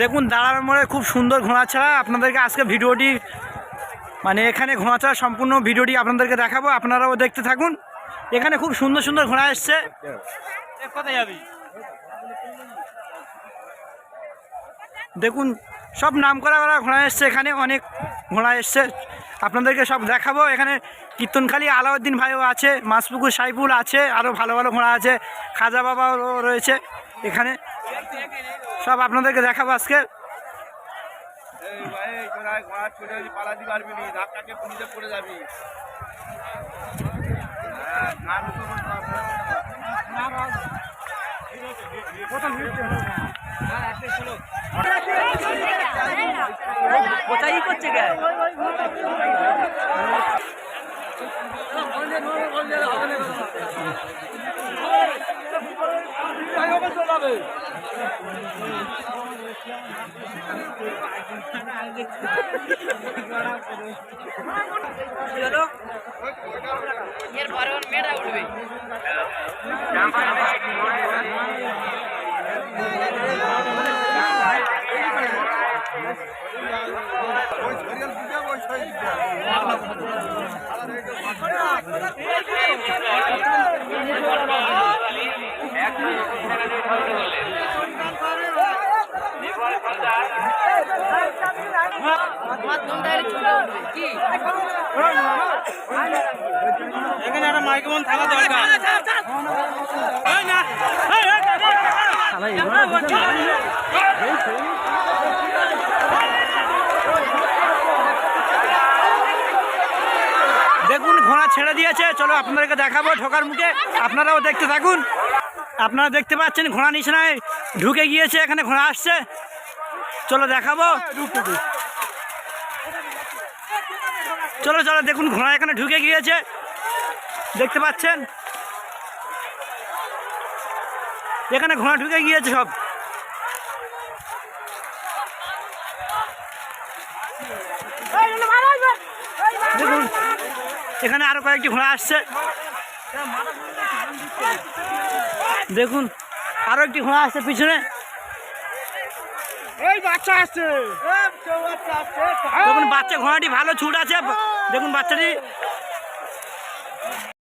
দেখুন দাঁড়ানোর মোড়ে খুব সুন্দর ঘোড়া ছাড়া। আপনাদেরকে আজকে ভিডিওটি মানে এখানে ঘোড়া ছাড়া সম্পূর্ণ ভিডিওটি আপনাদেরকে দেখাবো, আপনারাও দেখতে থাকুন। এখানে খুব সুন্দর সুন্দর ঘোড়া এসছে। দেখুন, সব নাম করা করা ঘোড়া এসছে এখানে, অনেক ঘোড়া এসছে। আপনাদেরকে সব দেখাবো। এখানে কীর্তনখালী আলাউদ্দিন ভাইও আছে, মাসপুকুর সাইফুল আছে আরও ভালো ভালো ঘোড়া আছে, খাজা বাবাও রয়েছে এখানে। সব আপনাদেরকে দেখাবো আজকে হ্যাঁ, কোথায় করছে এরপরে ওর মেয়েটা উঠবে তোমার দুমটা এখানে একটা দেখুন, ঘোড়া ছেড়ে দিয়েছে। চলো আপনাদেরকে দেখাবো ঢোকার মুখে। আপনারাও দেখতে থাকুন। আপনারা দেখতে পাচ্ছেন, ঘোড়া নিশানায় ঢুকে গিয়েছে, এখানে ঘোড়া আসছে। চলো দেখাবো। চলো চলো, দেখুন ঘোড়া এখানে ঢুকে গিয়েছে। দেখতে পাচ্ছেন? এখানে ঘোড়া ঢুকে গিয়েছে সব। দেখুন, এখানে আরও কয়েকটি ঘোড়া আসছে। দেখুন, আরও একটি ঘোড়া আসছে পিছনে। এই বাচ্চা আসছে। দেখুন বাচ্চা ঘোড়াটি ভালো ছুট আছে। দেখুন বাচ্চাটি